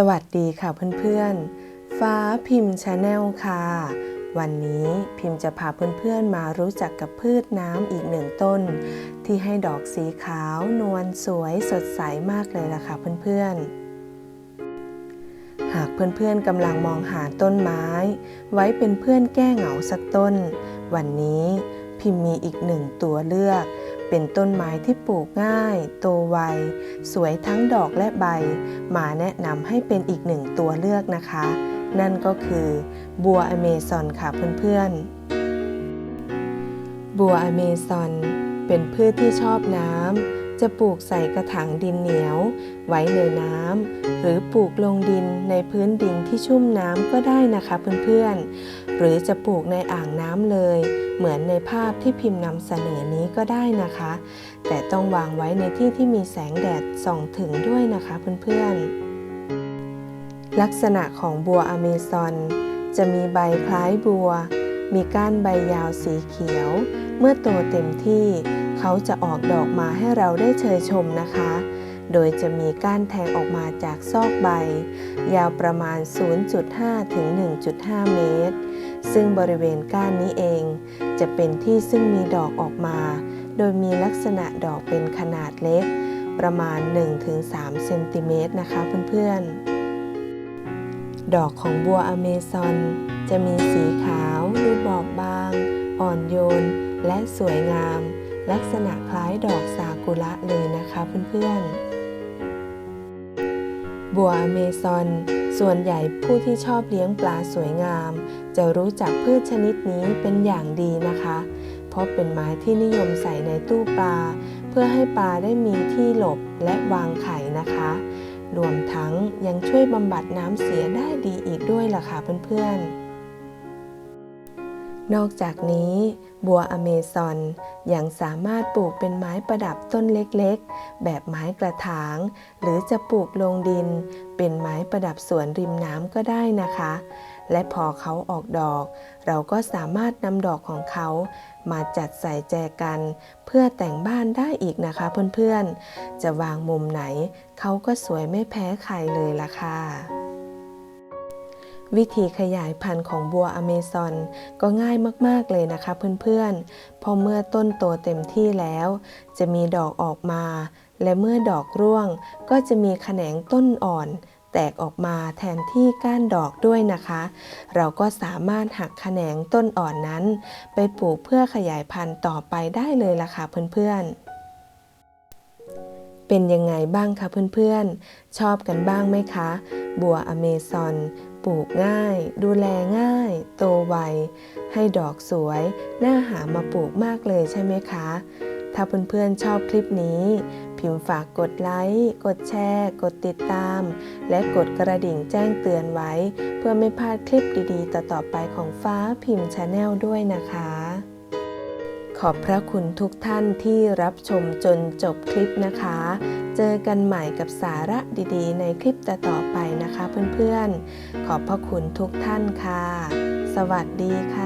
สวัสดีค่ะเพื่อนๆ ฟ้าพิมพ์ชาแนลค่ะ วันนี้พิมพ์จะพาเพื่อนๆมารู้จักกับพืชน้ำอีกหนึ่งต้น ที่ให้ดอกสีขาวนวลสวยสดใสมากเลยล่ะค่ะเพื่อนๆ หากเพื่อนๆกำลังมองหาต้นไม้ ไว้เป็นเพื่อนแก้เหงาสักต้น วันนี้พิมพ์มีอีกหนึ่งตัวเลือก เป็นต้นไม้ที่ปลูกง่าย โตไว สวยทั้งดอกและใบ มาแนะนำให้เป็นอีกหนึ่งตัวเลือกนะคะ นั่นก็คือบัวอเมซอนค่ะเพื่อนๆ บัวอเมซอนเป็นพืชที่ชอบน้ำ จะปลูกใส่กระถางดินเหนียว ไว้ในน้ำหรือปลูกลงดินในพื้นดินที่ชุ่มน้ำก็ได้นะคะเพื่อนๆ หรือจะปลูกในอ่างน้ำเลย เหมือนในภาพที่พิมพ์นำเสนอนี้ก็ได้นะคะ แต่ต้องวางไว้ในที่ที่มีแสงแดดส่องถึงด้วยนะคะเพื่อนๆ ลักษณะของบัวอเมซอนจะมีใบคล้ายบัว มีก้านใบยาวสีเขียว เมื่อโตเต็มที่ เขาจะออกดอกมาให้เราได้เชยชมนะคะ โดยจะมีก้านแทงออกมาจากซอกใบ ยาวประมาณ 0.5 ถึง 1.5 เมตร ซึ่งบริเวณก้านนี้เอง จะเป็นที่ซึ่งมีดอกออกมา โดยมีลักษณะดอกเป็นขนาดเล็ก ประมาณ 1-3 เซนติเมตรนะคะเพื่อนๆดอกของบัวอเมซอนจะมีสีขาวดูบอบบาง อ่อนโยน และสวยงาม ลักษณะคล้ายดอกซากุระเลยนะคะเพื่อนๆ บัวอเมซอน ส่วนใหญ่ผู้ที่ชอบเลี้ยงปลาสวยงาม จะรู้จักพืชชนิดนี้เป็นอย่างดีนะคะ เพราะเป็นไม้ที่นิยมใส่ในตู้ปลา เพื่อให้ปลาได้มีที่หลบและวางไข่นะคะ รวมทั้งยังช่วยบำบัดน้ำเสียได้ดีอีกด้วยล่ะค่ะเพื่อนๆ นอกจากนี้ บัวอเมซอนยังสามารถปลูกเป็นไม้ประดับต้นเล็กๆ แบบไม้กระถาง หรือจะปลูกลงดิน เป็นไม้ประดับสวนริมน้ำก็ได้นะคะ และพอเขาออกดอก เราก็สามารถนำดอกของเขามาจัดใส่แจกัน เพื่อแต่งบ้านได้อีกนะคะเพื่อนๆ จะวางมุมไหน เขาก็สวยไม่แพ้ใครเลยล่ะค่ะ วิธีขยายพันธุ์ของบัวอเมซอนก็ง่ายมาก ๆ เลยนะคะเพื่อนๆ พอเมื่อต้นโตเต็มที่แล้ว จะมีดอกออกมา และเมื่อดอกร่วง ก็จะมีแขนงต้นอ่อน แตกออกมาแทนที่ก้านดอกด้วยนะคะ เราก็สามารถหักแขนงต้นอ่อนนั้น ไปปลูกเพื่อขยายพันธุ์ต่อไปได้เลยล่ะค่ะเพื่อนๆเป็นยังไงบ้างคะเพื่อนๆ ชอบกันบ้างไหมคะ บัวอเมซอน ปลูกง่าย ดูแลง่าย โตไว ให้ดอกสวย น่าหามาปลูกมากเลยใช่ไหมคะ ถ้าเพื่อนๆชอบคลิปนี้ พิมพ์ฝากกดไลค์ กดแชร์ กดติดตาม และกดกระดิ่งแจ้งเตือนไว้ เพื่อไม่พลาดคลิปดีๆ ต่อๆไปของฟ้าพิมพ์ชาแนลด้วยนะคะ ขอบพระคุณทุกท่านที่รับชมจนจบคลิปนะคะ เจอกันใหม่กับสาระดีๆ ในคลิปต่อๆไปนะคะเพื่อนๆ ขอบพระคุณทุกท่านค่ะ สวัสดีค่ะ